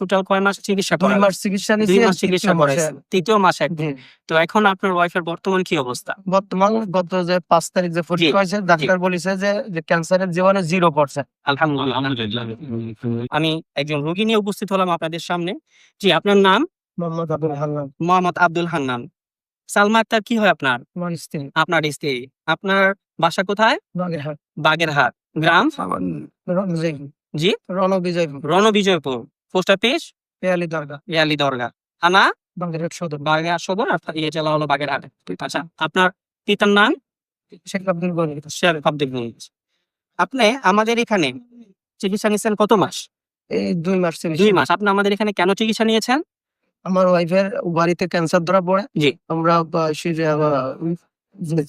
Total কয় মাস চিকিৎসা দুই মাস চিকিৎসা দুই মাস চিকিৎসা করেছেন তৃতীয় মাস এক জি। তো এখন আপনার ওয়াইফের বর্তমান কি অবস্থা? বর্তমান গত যে পাঁচ তারিখ যে পরীক্ষা হয়েছে ডাক্তার বলেছে যে যে ক্যান্সারের জীবনে জিরো পার্সেন্ট আলহামদুলিল্লাহ আমি একজন রোগী নিয়ে উপস্থিত হলাম আপনাদের সামনে। জি আপনার নাম? মোহাম্মদ আব্দুল হান্নান। মোহাম্মদ আব্দুল হান্নান। সালমা আক্তার কি হয় আপনার? স্ত্রী। আপনার স্ত্রী। আপনার বাসা কোথায়? বাগেরহাট। বাগেরহাট। গ্রাম? জি। Ranabijoy Ranabijoypur. Post office Peyali Dargah. দরগা। থানা? বাগেরহাট সদর। বাগেরহাট সদর অর্থাৎ ইয়ে জেলা হলো বাগেরহাট। আচ্ছা আপনার পিতার নাম? শেখ আব্দুল গনি। শেখ আব্দুল মুনির। আপনি আমাদের এখানে চিকিৎসা নিয়েছেন কত মাস? এই দুই মাস। দুই মাস। আপনি আমাদের এখানে কেন চিকিৎসা নিয়েছেন? আমার ওয়াইফের বাড়িতে ক্যান্সার ধরা পড়ে। জি। আমরা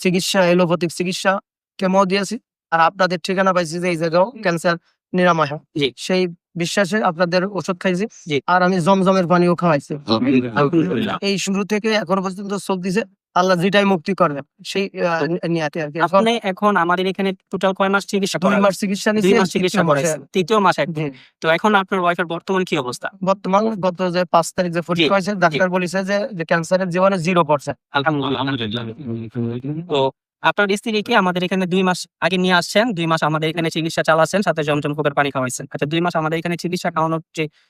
চিকিৎসা এলোপ্যাথিক চিকিৎসা কেমো দিয়েছি। আর আপনাদের ঠিকানা পাইছি যে এই জায়গাও ক্যান্সার নিরাময়। হয় জি। সেই বিশ্বাসে আপনাদের ওষুধ খাইছি। আর আমি জমজমের পানিও খাওয়াইছি। এই শুরু থেকে এখনও পর্যন্ত চলতেছে আল্লাহ যেটাই মুক্তি করবে সেই আহ, নিয়াতে আর কি। এখন আপনি এখন আমাদের এখানে টোটাল কয় মাস চিকিৎসা দুই মাস চিকিৎসা দুই নিয়েছি মাস চিকিৎসা করেছেন তৃতীয় মাস এক। জি। তো এখন আপনার ওয়াইফের বর্তমান কি অবস্থা? বর্তমান গত যে পাঁচ তারিখ যে পরীক্ষা হয়েছে ডাক্তার বলেছে যে যে ক্যান্সারের জীবনে জিরো পার্সেন্ট আলহামদুলিল্লাহ। তো আপনার স্ত্রীকে আমাদের এখানে দুই মাস আগে নিয়ে আসছেন? দুই মাস আমাদের এখানে চিকিৎসা চালাচ্ছেন, সাথে জমজম কোপের পানি খাওয়াইছেন। আচ্ছা দুই মাস আমাদের এখানে চিকিৎসা খাওয়ানোর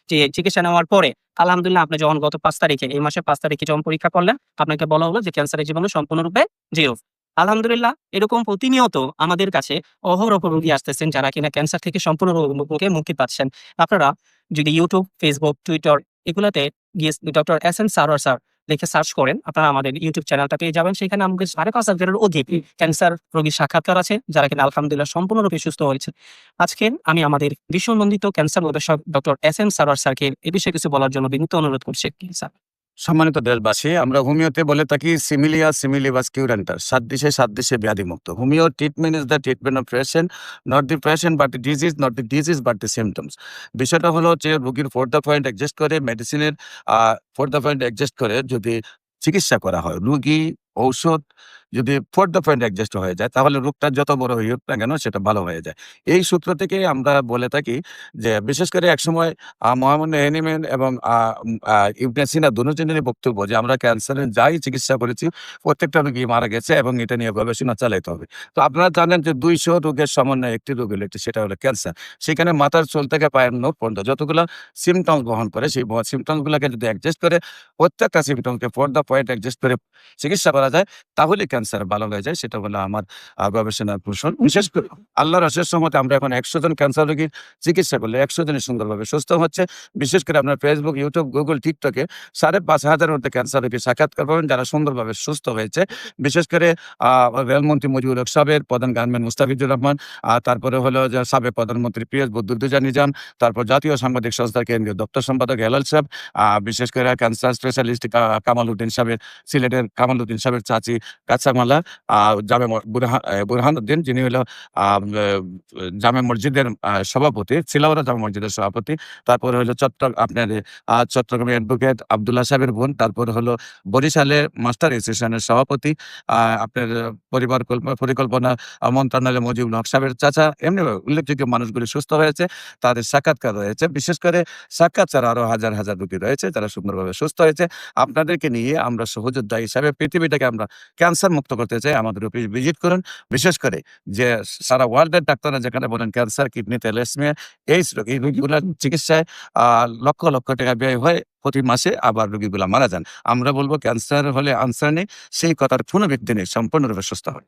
যে চিকিৎসা নেওয়ার পরে, আলহামদুলিল্লাহ আপনি যখন গত পাঁচ তারিখে, এই মাসে পাঁচ তারিখে যখন পরীক্ষা করলেন, আপনাকে বলা হলো যে ক্যান্সারের জীবনে সম্পূর্ণরূপে জিরো আলহামদুলিল্লাহ, এরকম প্রতিনিয়ত আমাদের কাছে অহরহ রোগী আসতেছেন যারা কিনা ক্যান্সার থেকে সম্পূর্ণ রোগে মুক্তি পাচ্ছেন। আপনারা যদি ইউটিউব ফেসবুক টুইটার এগুলাতে গিয়ে doctor S N Sarwar sir লিখে সার্চ করেন আপনারা আমাদের ইউটিউব চ্যানেলটা পেয়ে যাবেন। সেখানে আমাকে সাড়ে পাঁচ হাজারের অধিক ক্যান্সার রোগীর সাক্ষাৎকার আছে যারা কিনা আলহামদুলিল্লাহ সম্পূর্ণরূপে সুস্থ হয়েছে। আজকে আমি আমাদের বিশ্বনন্দিত ক্যান্সার গবেষক ডক্টর এস এম সারোয়ার স্যারকে এ বিষয়ে কিছু বলার জন্য বিনীত অনুরোধ করছি। স্যার সম্মানিত দেশবাসী, আমরা হোমিওতে বলে থাকি সিমিলিয়া সিমিলিবাস কিউরেন্টার সাত দেশে সাত দেশে ব্যাধি মুক্ত homeo treatment is the treatment of patient not the patient but the disease not the disease but the symptoms বিষয়টা হলো যে রোগীর ফোর দ্য পয়েন্ট অ্যাডজাস্ট করে মেডিসিনের ফোর দ্য পয়েন্ট অ্যাডজাস্ট করে যদি চিকিৎসা করা হয়। রুগী, ঔষধ যদি ফোর দ্য পয়েন্ট অ্যাডজাস্ট হয়ে যায়, তাহলে রোগটা যত বড় হয়ে হোক না কেন সেটা ভালো হয়ে যায়। এই সূত্র থেকে আমরা বলে থাকি যে, বিশেষ করে একসময় মোহাম্মদ এনিমেন এবং ইবনে দুজনেরই বক্তব্য যে, আমরা ক্যান্সারের যাই চিকিৎসা করেছি, প্রত্যেকটা রোগী মারা গেছে এবং এটা নিয়ে গবেষণা চালাইতে হবে। তো আপনারা জানেন যে, দুইশো রোগের সমন্বয়ে একটি রোগ হলো একটি সেটা হলো ক্যান্সার সেখানে মাথার চুল থেকে পায়ের নোট পর্যন্ত যতগুলো সিমটমস বহন করে, সেই সিমটমস গুলাকে যদি অ্যাডজাস্ট করে, প্রত্যেকটা সিমটমকে ফোর দ্য পয়েন্ট অ্যাডজাস্ট করে চিকিৎসা করা যায়, তাহলে ক্যান্সার ভালো হয়ে যায়, সেটা হলো আমার গবেষণার পোষণ। বিশেষ করে আল্লাহর অশেষ মতে আমরা এখন একশো জন ক্যান্সার রোগীর চিকিৎসা করলে একশো জনই সুন্দরভাবে সুস্থ হচ্ছে। বিশেষ করে আপনার ফেসবুক ইউটিউব গুগল টিকটকে সাড়ে পাঁচ হাজারের মধ্যে ক্যান্সার রোগী সাক্ষাৎকার পাবেন, যারা সুন্দরভাবে সুস্থ হয়েছে। বিশেষ করে রেলমন্ত্রী মুজিবুল হক সাহেবের প্রধান গার্মেন্ট মুস্তাফিজুর রহমান তারপরে হলো সাবেক প্রধানমন্ত্রী পিএস বদরুদ্দোজা নিজাম তারপর জাতীয় সাংবাদিক সংস্থার কেন্দ্রীয় দপ্তর সম্পাদক হেলাল সাহেব বিশেষ করে ক্যান্সার স্পেশালিস্ট কামাল উদ্দিন সাহেবের, সিলেটের কামাল উদ্দিন সাহেবের চাচি কাঁচামালা আহ, জামে বুরহান যিনি হলো জামে মসজিদের সভাপতি ছিলাওরা জামে মসজিদের সভাপতি। তারপরে হলো চট্ট আপনার চট্টগ্রামের অ্যাডভোকেট আবদুল্লাহ সাহেবের বোন। তারপর হলো বরিশালের মাস্টার অ্যাসোসিয়েশনের সভাপতি। আপনার পরিবার কল্প- পরিকল্পনা মন্ত্রণালয় মুজিবুল হক সাহেবের চাচা। এমনি উল্লেখযোগ্য মানুষগুলি সুস্থ হয়েছে তাদের সাক্ষাৎকার রয়েছে। বিশেষ করে সাক্ষাৎ ছাড়া আরও হাজার হাজার রোগী রয়েছে যারা সুন্দরভাবে সুস্থ হয়েছে। আপনাদেরকে নিয়ে আমরা সহযোদ্ধা হিসাবে পৃথিবীটাকে আমরা ক্যান্সার মুক্ত করতে চাই, আমাদের অফিস ভিজিট করুন। বিশেষ করে যে সারা ওয়ার্ল্ডের ডাক্তাররা যেখানে বলেন ক্যান্সার কিডনি তেলেসমিয়া এই রোগী রোগীগুলোর চিকিৎসায় লক্ষ লক্ষ টাকা ব্যয় হয় প্রতি মাসে আবার রোগীগুলা মারা যান। আমরা বলব ক্যান্সার হলে আনসার নেই, সেই কথার কোনো ব্যক্তি নেই, সম্পূর্ণরূপে সুস্থ হয়